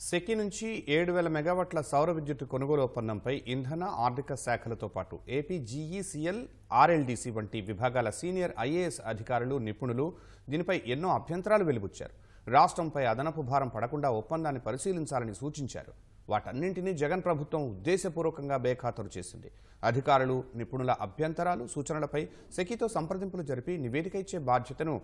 సెకి నుంచి ఏడు వేల మెగావాట్ల సౌర విద్యుత్ కొనుగోలు ఒప్పందంపై ఇంధన ఆర్థిక శాఖలతో పాటు ఏపీ జీఈసీఎల్ ఆర్ఎల్డీసీ వంటి విభాగాల సీనియర్ ఐఏఎస్ అధికారులు నిపుణులు దీనిపై ఎన్నో అభ్యంతరాలు వెలిబుచ్చారు. రాష్ట్రంపై అదనపు భారం పడకుండా ఒప్పందాన్ని పరిశీలించాలని సూచించారు. వాటన్నింటినీ జగన్ ప్రభుత్వం ఉద్దేశపూర్వకంగా బేఖాతరు చేసింది. అధికారులు నిపుణుల అభ్యంతరాలు సూచనలపై సెకితో సంప్రదింపులు జరిపి నివేదిక ఇచ్చే బాధ్యతను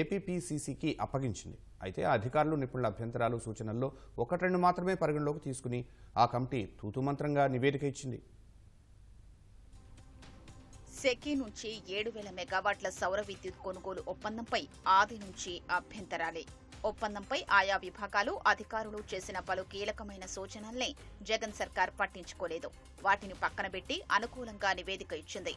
ఏపీపీసీసీకి అప్పగించింది. అయితే అధికారులు నిపుణుల అభ్యంతరాలు సూచనల్లో ఒకటి రెండు మాత్రమే పరిగణలోకి తీసుకుని ఆ కమిటీ తూతుమంత్రంగా నివేదిక ఇచ్చింది. సెకీ నుంచి ఏడు వేల మెగావాట్ల సౌర విద్యుత్ కొనుగోలు ఒప్పందంపై ఆది నుంచి అభ్యంతరాలే. ఒప్పందంపై ఆయా విభాగాలు అధికారులు చేసిన పలు కీలకమైన సూచనల్ని జగన్ సర్కార్ పట్టించుకోలేదు. వాటిని పక్కనబెట్టి అనుకూలంగా నివేదిక ఇచ్చింది.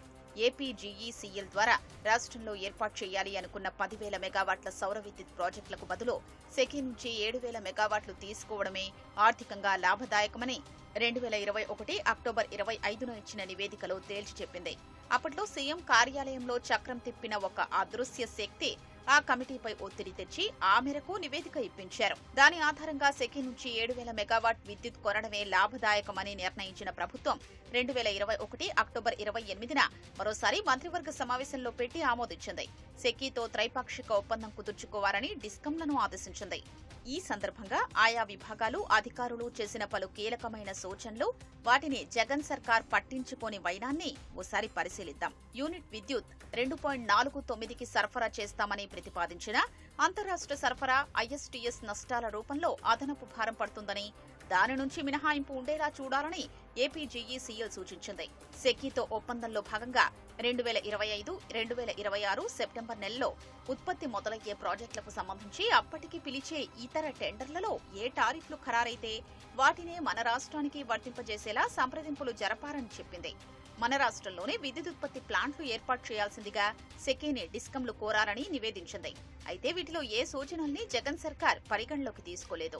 ఏపీజీఈసీఎల్ ద్వారా రాష్ట్రంలో ఏర్పాటు చేయాలి అనుకున్న పదివేల మెగావాట్ల సౌర విద్యుత్ ప్రాజెక్టులకు బదులు సెకీ నుంచి ఏడు వేల మెగావాట్లు తీసుకోవడమే ఆర్థికంగా లాభదాయకమని రెండు వేల ఇరవై ఒకటి అక్టోబర్ ఇరవై ఐదున ఇచ్చిన నివేదికలో తేల్చి చెప్పింది. అప్పట్లో సీఎం కార్యాలయంలో చక్రం తిప్పిన ఒక అదృశ్య శక్తి ఆ కమిటీపై ఒత్తిడి తెచ్చి ఆ మేరకు నివేదిక ఇప్పించారు. దాని ఆధారంగా సెకీ నుంచి ఏడు వేల మెగావాట్ విద్యుత్ కొనడమే లాభదాయకమని నిర్ణయించిన ప్రభుత్వం రెండు వేల ఇరవై ఒకటి అక్టోబర్ ఇరవై ఎనిమిదిన మరోసారి మంత్రివర్గ సమావేశంలో పెట్టి ఆమోదించింది. సెకీతో త్రైపాక్షిక ఒప్పందం కుదుర్చుకోవాలని డిస్కంలను ఆదేశించింది. ఈ సందర్భంగా ఆయా విభాగాలు అధికారులు చేసిన పలు కీలకమైన సూచనలు వాటిని జగన్ సర్కార్ పట్టించుకోని వైనాన్ని ఓసారి పరిశీలిద్దాం. యూనిట్ విద్యుత్ రెండు పాయింట్ నాలుగు తొమ్మిదికి సరఫరా చేస్తామని ప్రతిపాదించిన అంతరాష్ట్ర సరఫరా ఐఎస్టీఎస్ నష్టాల రూపంలో అదనపు భారం పడుతుందని దాని నుంచి మినహాయింపు ఉండేలా చూడాలని ఏపీజీఈసీఎల్ సూచించింది. సెకీతో ఒప్పందంలో భాగంగా రెండు వేల ఇరవై ఐదు రెండు వేల ఇరవై ఆరు సెప్టెంబర్ నెలలో ఉత్పత్తి మొదలయ్యే ప్రాజెక్టులకు సంబంధించి అప్పటికి పిలిచే ఇతర టెండర్లలో ఏ టారిఫ్లు ఖరారైతే వాటినే మన రాష్ట్రానికి వర్తింపజేసేలా సంప్రదింపులు జరపారని చెప్పింది. మన రాష్ట్రంలోనే విద్యుత్ ఉత్పత్తి ప్లాంట్లు ఏర్పాటు చేయాల్సిందిగా సెకేనే డిస్కంలు కోరారని నివేదించింది. అయితే వీటిలో ఏ సూచనల్ని జగన్ సర్కార్ పరిగణలోకి తీసుకోలేదు.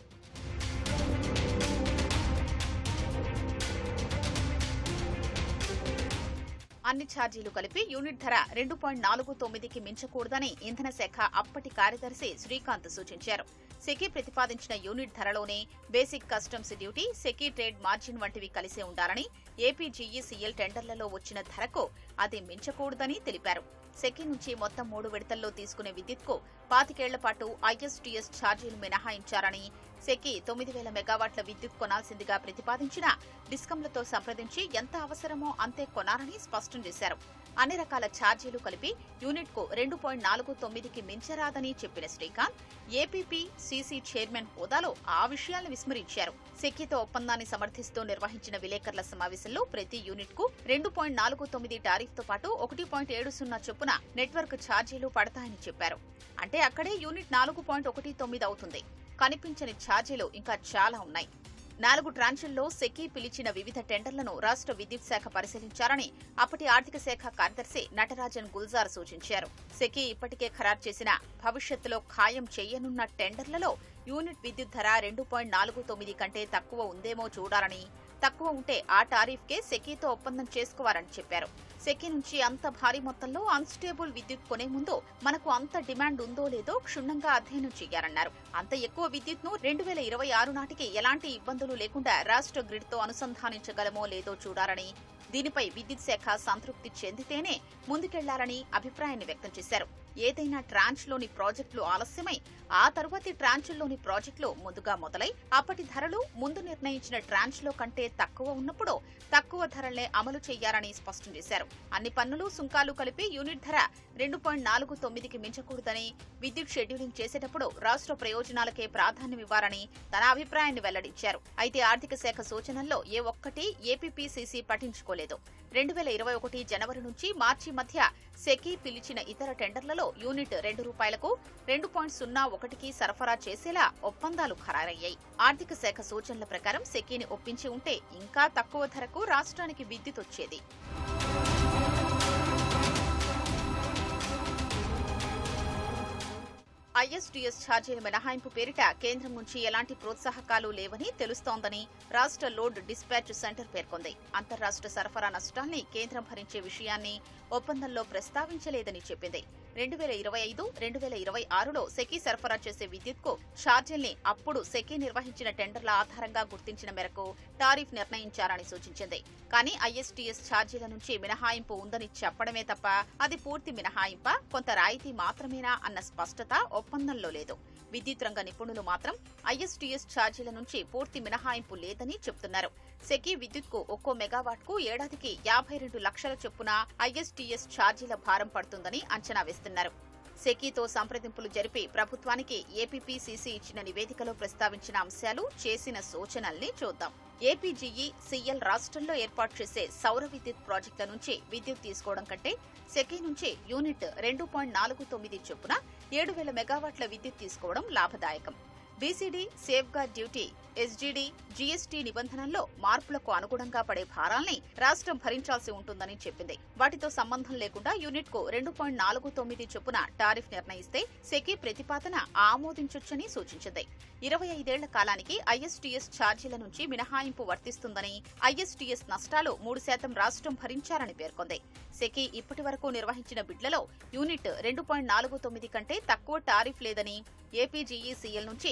అన్ని ఛార్జీలు కలిపి యూనిట్ ధర రెండు పాయింట్ నాలుగు తొమ్మిదికి మించకూడదని ఇంధన శాఖ అప్పటి కార్యదర్శి శ్రీకాంత్ సూచించారు. సెకీ ప్రతిపాదించిన unit ధరలోనే basic customs duty SECI trade margin వంటివి కలిసే ఉండాలని ఏపీజీఈసీఎల్ టెండర్లలో వచ్చిన ధరకు అది మించకూడదని తెలిపారు. సెకీ నుంచి మొత్తం మూడు విడతల్లో తీసుకునే విద్యుత్కు పాతికేళ్ళ పాటు ఐఎస్టీఎస్ ఛార్జీలు మినహాయించారని సెకి తొమ్మిది వేల మెగావాట్ల విద్యుత్ కొనాల్సిందిగా ప్రతిపాదించిన డిస్కంలతో సంప్రదించి ఎంత అవసరమో అంతే కొనాలని స్పష్టం చేశారు. అన్ని రకాల ఛార్జీలు కలిపి యూనిట్కు రెండు పాయింట్ నాలుగు తొమ్మిదికి మించరాదని చెప్పిన శ్రీకాంత్ ఏపీపీ సీసీ చైర్మన్ హోదాలో ఆ విషయాలను విస్మరించారు. సెకీతో ఒప్పందాన్ని సమర్థిస్తూ నిర్వహించిన విలేకరుల సమావేశంలో ప్రతి యూనిట్కు రెండు పాయింట్ నాలుగు తొమ్మిది టారిఫ్తో పాటు ఒకటి పాయింట్ ఏడు సున్నా చొప్పున నెట్వర్క్ ఛార్జీలు పడతాయని చెప్పారు. అంటే అక్కడే యూనిట్ నాలుగు పాయింట్ ఒకటి తొమ్మిది అవుతుంది. కనిపించని ఛార్జీలు ఇంకా చాలా ఉన్నాయి. నాలుగు ట్రాన్షుల్లో సెకీ పిలిచిన వివిధ టెండర్లను రాష్ట్ర విద్యుత్ శాఖ పరిశీలించారని అప్పటి ఆర్థిక శాఖ కార్యదర్శి నటరాజన్ గుల్జార్ సూచించారు. సెకీ ఇప్పటికే ఖరారు చేసిన భవిష్యత్తులో ఖాయం చేయనున్న టెండర్లలో యూనిట్ విద్యుత్ ధర రెండు పాయింట్ నాలుగు తొమ్మిది కంటే తక్కువ ఉందేమో చూడాలని తక్కువ ఉంటే ఆ టారిఫ్కే సెకీతో ఒప్పందం చేసుకోవాలని చెప్పారు. సెకీ నుంచి అంత భారీ మొత్తంలో అన్స్టేబుల్ విద్యుత్ కొనే ముందు మనకు అంత డిమాండ్ ఉందో లేదో క్షుణ్ణంగా అధ్యయనం చేయాలన్నారు. అంత ఎక్కువ విద్యుత్ను రెండు వేల ఇరవై ఆరు నాటికి ఎలాంటి ఇబ్బందులు లేకుండా రాష్ట్ర గ్రిడ్తో అనుసంధానించగలమో లేదో చూడాలని దీనిపై విద్యుత్ శాఖ సంతృప్తి చెందితేనే ముందుకెళ్ళాలని అభిప్రాయాన్ని వ్యక్తం చేశారు. ఏదైనా ట్రాంచ్లోని ప్రాజెక్టులు ఆలస్యమై ఆ తరువాతి ట్రాన్చుల్లోని ప్రాజెక్టులు ముందుగా మొదలై అప్పటి ధరలు ముందు నిర్ణయించిన ట్రాంచ్లో కంటే తక్కువ ఉన్నప్పుడు తక్కువ ధరలనే అమలు చేయాలని స్పష్టం చేశారు. అన్ని పన్నులు సుంకాలు కలిపి యూనిట్ ధర రెండు పాయింట్ నాలుగు తొమ్మిదికి మించకూడదని విద్యుత్ షెడ్యూలింగ్ చేసేటప్పుడు రాష్ట్ర ప్రయోజనాలకే ప్రాధాన్యమివ్వాలని తన అభిప్రాయాన్ని వెల్లడించారు. అయితే ఆర్థిక శాఖ సూచనల్లో ఏ ఒక్కటి ఏపీపీసీసీ పట్టించుకోలేదు. రెండు వేల ఇరవై ఒకటి జనవరి నుంచి మార్చి మధ్య సెకీ పిలిచిన ఇతర టెండర్లలో యూనిట్ రెండు రూపాయలకు రెండు పాయింట్ సున్నా ఒకటికి సరఫరా చేసేలా ఒప్పందాలు ఖరారయ్యాయి. ఆర్థిక శాఖ సూచనల ప్రకారం సెకీని ఒప్పించి ఉంటే ఇంకా తక్కువ ధరకు రాష్ట్రానికి విద్యుత్ వచ్చేది. ఐఎస్డీఎస్ ఛార్జీల మినహాయింపు పేరిట కేంద్రం నుంచి ఎలాంటి ప్రోత్సాహకాలు లేవని తెలుస్తోందని రాష్ట్ర లోడ్ డిస్పాచ్ సెంటర్ పేర్కొంది. అంతర్రాష్ట్ర సరఫరా నష్టాల్ని కేంద్రం భరించే విషయాన్ని ఒప్పందంలో ప్రస్తావించలేదని చెప్పింది. రెండు వేల ఇరవై ఐదు రెండు వేల ఇరవై ఆరులో సెకీ సరఫరా చేసే విద్యుత్కు ఛార్జీల్ని అప్పుడు సెకీ నిర్వహించిన టెండర్ల ఆధారంగా గుర్తించిన మేరకు టారిఫ్ నిర్ణయించారని సూచించింది. కానీ ఐఎస్టీఎస్ ఛార్జీల నుంచి మినహాయింపు ఉందని చెప్పడమే తప్ప అది పూర్తి మినహాయింప? కొంత రాయితీ మాత్రమేనా? అన్న స్పష్టత ఒప్పందంలో లేదు. విద్యుత్ రంగ నిపుణులు మాత్రం ఐఎస్టీఎస్ ఛార్జీల నుంచి పూర్తి మినహాయింపు లేదని చెబుతున్నారు సెకీ విద్యుత్కు ఒక్కో మెగావాట్కు ఏడాదికి యాభై రెండు లక్షల చొప్పున ఐఎస్టీఎస్ ఛార్జీల భారం పడుతుందని అంచనా వేస్తున్నారు. సెకీతో సంప్రదింపులు జరిపి ప్రభుత్వానికి ఏపీపీసీసీ ఇచ్చిన నివేదికలో ప్రస్తావించిన అంశాలు చేసిన సూచనల్ని చూద్దాం. ఏపీజీఈ సీఎల్ రాష్ట్రంలో ఏర్పాటు చేసే సౌర విద్యుత్ ప్రాజెక్టుల నుంచి విద్యుత్ తీసుకోవడం కంటే సెకీ నుంచి యూనిట్ రెండు పాయింట్ నాలుగు తొమ్మిది చొప్పున ఏడు వేల మెగావాట్ల విద్యుత్ తీసుకోవడం లాభదాయకం. BCD safeguard duty SGD GST నిబంధనల్లో మార్పులకు అనుగుణంగా పడే భారాల్ని రాష్ట్రం భరించాల్సి ఉంటుందని చెప్పింది. వాటితో సంబంధం లేకుండా యూనిట్కు రెండు పాయింట్ నాలుగు తొమ్మిది చొప్పున టారిఫ్ నిర్ణయిస్తే సెకీ ప్రతిపాదన ఆమోదించొచ్చని సూచించింది. ఇరవై ఐదేళ్ళ కాలానికి ఐఎస్టీఎస్ ఛార్జీల నుంచి మినహాయింపు వర్తిస్తుందని ఐఎస్టీఎస్ నష్టాలు మూడు శాతం రాష్ట్రం భరించారని పేర్కొంది. సెకీ ఇప్పటి వరకు నిర్వహించిన బిడ్లలో యూనిట్ రెండు పాయింట్ నాలుగు తొమ్మిది కంటే తక్కువ టారిఫ్ లేదని ఏపీజీఈసీఎల్ నుంచి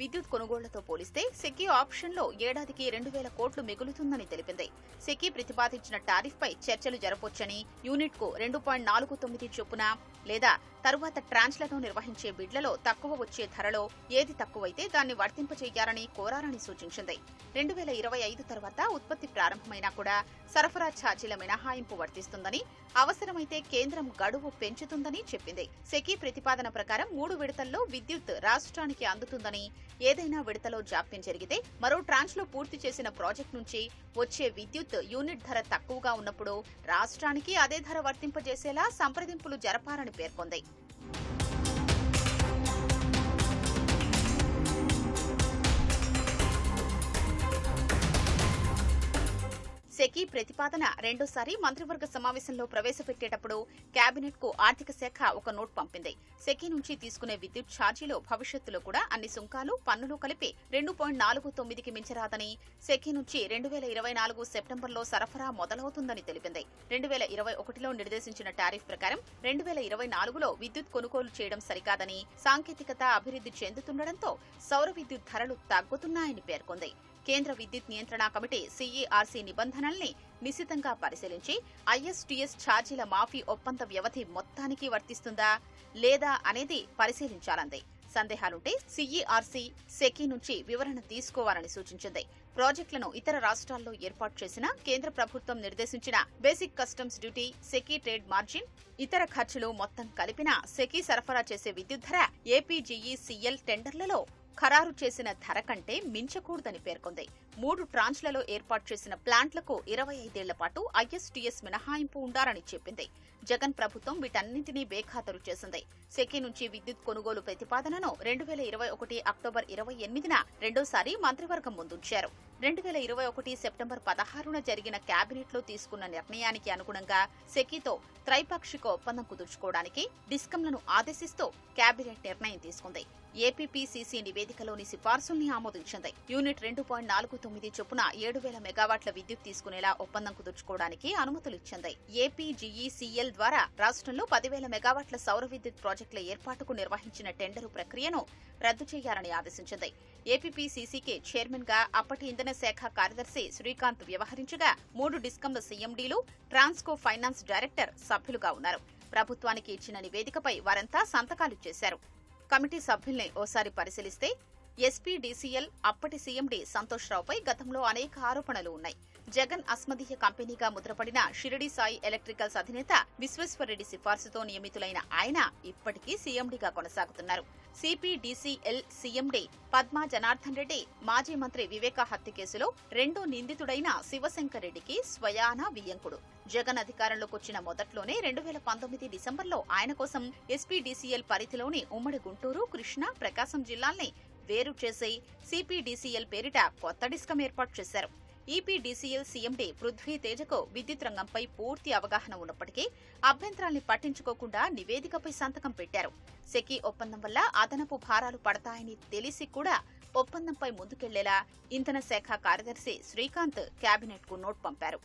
విద్యుత్ కొనుగోళ్ళతో పోలిస్తే సెకీ ఆప్షన్లో ఏడాదికి రెండు వేల కోట్లు మిగులుతుందని తెలిపింది. సెకీ ప్రతిపాదించిన టారిఫ్పై చర్చలు జరపొచ్చని యూనిట్కు రెండు పాయింట్ నాలుగు తొమ్మిది చొప్పున లేదా తరువాత ట్రాన్స్లను నిర్వహించే బిడ్లలో తక్కువ వచ్చే ధరలో ఏది తక్కువైతే దాన్ని వర్తింపచేయాలని కోరాలని సూచించింది. రెండు వేల ఇరవై ఐదు తర్వాత ఉత్పత్తి ప్రారంభమైనా కూడా సరఫరా ఛార్జీల మినహాయింపు వర్తిస్తుందని అవసరమైతే కేంద్రం గడువు పెంచుతుందని చెప్పింది. సెకీ ప్రతిపాదన ప్రకారం మూడు విడతల్లో విద్యుత్ రాష్ట్రానికి అందుతుందని ఏదైనా విడతలో జాప్యం జరిగితే మరో ట్రాన్స్లో పూర్తి చేసిన ప్రాజెక్ట్ నుంచి వచ్చే విద్యుత్ యూనిట్ ధర తక్కువగా ఉన్నప్పుడు రాష్ట్రానికి అదే ధర వర్తింపజేసేలా సంప్రదింపులు జరపాలని పేర్కొంది. సెకీ ప్రతిపాదన రెండోసారి మంత్రివర్గ సమావేశంలో ప్రవేశపెట్టేటప్పుడు కేబినెట్కు ఆర్థిక శాఖ ఒక నోట్ పంపింది. సెకీ నుంచి తీసుకునే విద్యుత్ ఛార్జీలు భవిష్యత్తులో కూడా అన్ని సుంకాలు పన్నులు కలిపి రెండు పాయింట్ నాలుగు తొమ్మిదికి మించరాదని సెకీ నుంచి రెండు వేల ఇరవై నాలుగు సెప్టెంబర్లో సరఫరా మొదలవుతుందని తెలిపింది. రెండు వేల ఇరవై ఒకటిలో నిర్దేశించిన టారిఫ్ ప్రకారం రెండు వేల ఇరవై నాలుగులో విద్యుత్ కొనుగోలు చేయడం సరికాదని సాంకేతికత అభివృద్ధి చెందుతుండటంతో సౌర విద్యుత్ ధరలు తగ్గుతున్నాయని పేర్కొంది. కేంద్ర విద్యుత్ నియంత్రణ కమిటీ సీఈఆర్సీ నిబంధనల్ని నిశితంగా పరిశీలించి ఐఎస్టీఎస్ ఛార్జీల మాఫీ ఒప్పంద వ్యవధి మొత్తానికి వర్తిస్తుందా లేదా అనేది పరిశీలించాలంది. సందేహాలుంటే సీఈఆర్సీ సెకీ నుంచి వివరణ తీసుకోవాలని సూచించింది. ప్రాజెక్టులను ఇతర రాష్ట్రాల్లో ఏర్పాటు చేసిన కేంద్ర ప్రభుత్వం నిర్దేశించిన basic customs duty SECI trade margin ఇతర ఖర్చులు మొత్తం కలిపిన సెకీ సరఫరా చేసే విద్యుత్ ధర ఏపీజీఈసీఎల్ టెండర్లలో ఖరారు చేసిన ధర కంటే మించకూడదని పేర్కొంది. మూడు ట్రాన్స్లలో ఏర్పాటు చేసిన ప్లాంట్లకు ఇరవై ఐదేళ్ళ పాటు ఐఎస్టీఎస్ మినహాయింపు ఉండాలని చెప్పింది. జగన్ ప్రభుత్వం వీటన్నింటినీ బేఖాతరు చేసింది. సెకీ నుంచి విద్యుత్ కొనుగోలు ప్రతిపాదనను రెండు వేల ఇరవై ఒకటి అక్టోబర్ ఇరవై ఎనిమిదిన రెండోసారి మంత్రివర్గం ముందుంచారు. రెండు వేల ఇరవై ఒకటి సెప్టెంబర్ పదహారున జరిగిన కేబినెట్లో తీసుకున్న నిర్ణయానికి అనుగుణంగా సెకీతో త్రైపాక్షిక ఒప్పందం కుదుర్చుకోవడానికి డిస్కంలను ఆదేశిస్తూ కేబినెట్ నిర్ణయం తీసుకుంది. ఏపీపీసీసీ నివేదికలోని సిఫార్సుల్ని ఆమోదించింది. యూనిట్ రెండు పాయింట్ నాలుగు తొమ్మిది చొప్పున ఏడు వేల మెగావాట్ల విద్యుత్ తీసుకునేలా ఒప్పందం కుదుర్చుకోవడానికి అనుమతులు ఇచ్చింది ఏపీజీఈసీఎల్ ద్వారా రాష్ట్రంలో పదివేల మెగావాట్ల సౌర విద్యుత్ ప్రాజెక్టుల ఏర్పాటుకు నిర్వహించిన టెండరు ప్రక్రియను రద్దు చేయాలని ఆదేశించింది. ఏపీపీసీసీకి చైర్మన్గా అప్పటి ఇంధన శాఖ కార్యదర్శి శ్రీకాంత్ వ్యవహరించగా మూడు డిస్కంల సీఎండీలు ట్రాన్స్కో ఫైనాన్స్ డైరెక్టర్ సభ్యులుగా ఉన్నారు. ప్రభుత్వానికి ఇచ్చిన నివేదికపై వారంతా సంతకాలు చేశారు. కమిటీ సభ్యుల్ని ఓసారి పరిశీలిస్తే ఎస్పీడీసీఎల్ అప్పటి సీఎండీ సంతోష్రావుపై గతంలో అనేక ఆరోపణలు ఉన్నాయి. జగన్ అస్మదీయ కంపెనీగా ముద్రపడిన షిరిడి సాయి ఎలక్ట్రికల్స్ అధినేత విశ్వేశ్వరరెడ్డి సిఫార్సుతో నియమితులైన ఆయన ఇప్పటికీ సీఎండీగా కొనసాగుతున్నారు. సిపిడిసిఎల్ సీఎండీ పద్మా జనార్దన్ రెడ్డి మాజీ మంత్రి వివేకా హత్య కేసులో రెండో నిందితుడైన శివశంకర్ రెడ్డికి స్వయాన వియ్యంకుడు. జగన్ అధికారంలోకి వచ్చిన మొదట్లోనే రెండు వేల పంతొమ్మిది డిసెంబర్లో ఆయన కోసం ఎస్పీడీసీఎల్ పరిధిలోని ఉమ్మడి గుంటూరు కృష్ణా ప్రకాశం జిల్లాల్ని వేరు చేసి సిపిడిసిఎల్ పేరిట కొత్త డిస్కం ఏర్పాటు చేశారు. ఈపీడీసీఎల్ సీఎండీ పృథ్వీ తేజకు విద్యుత్ రంగంపై పూర్తి అవగాహన ఉన్నప్పటికీ అభ్యంతరాల్ని పట్టించుకోకుండా నివేదికపై సంతకం పెట్టారు. సెకీ ఒప్పందం వల్ల అదనపు భారాలు పడతాయని తెలిసి కూడా ఒప్పందంపై ముందుకెళ్ళేలా ఇంధన శాఖ కార్యదర్శి శ్రీకాంత్ కేబినెట్కు నోట్ పంపారు.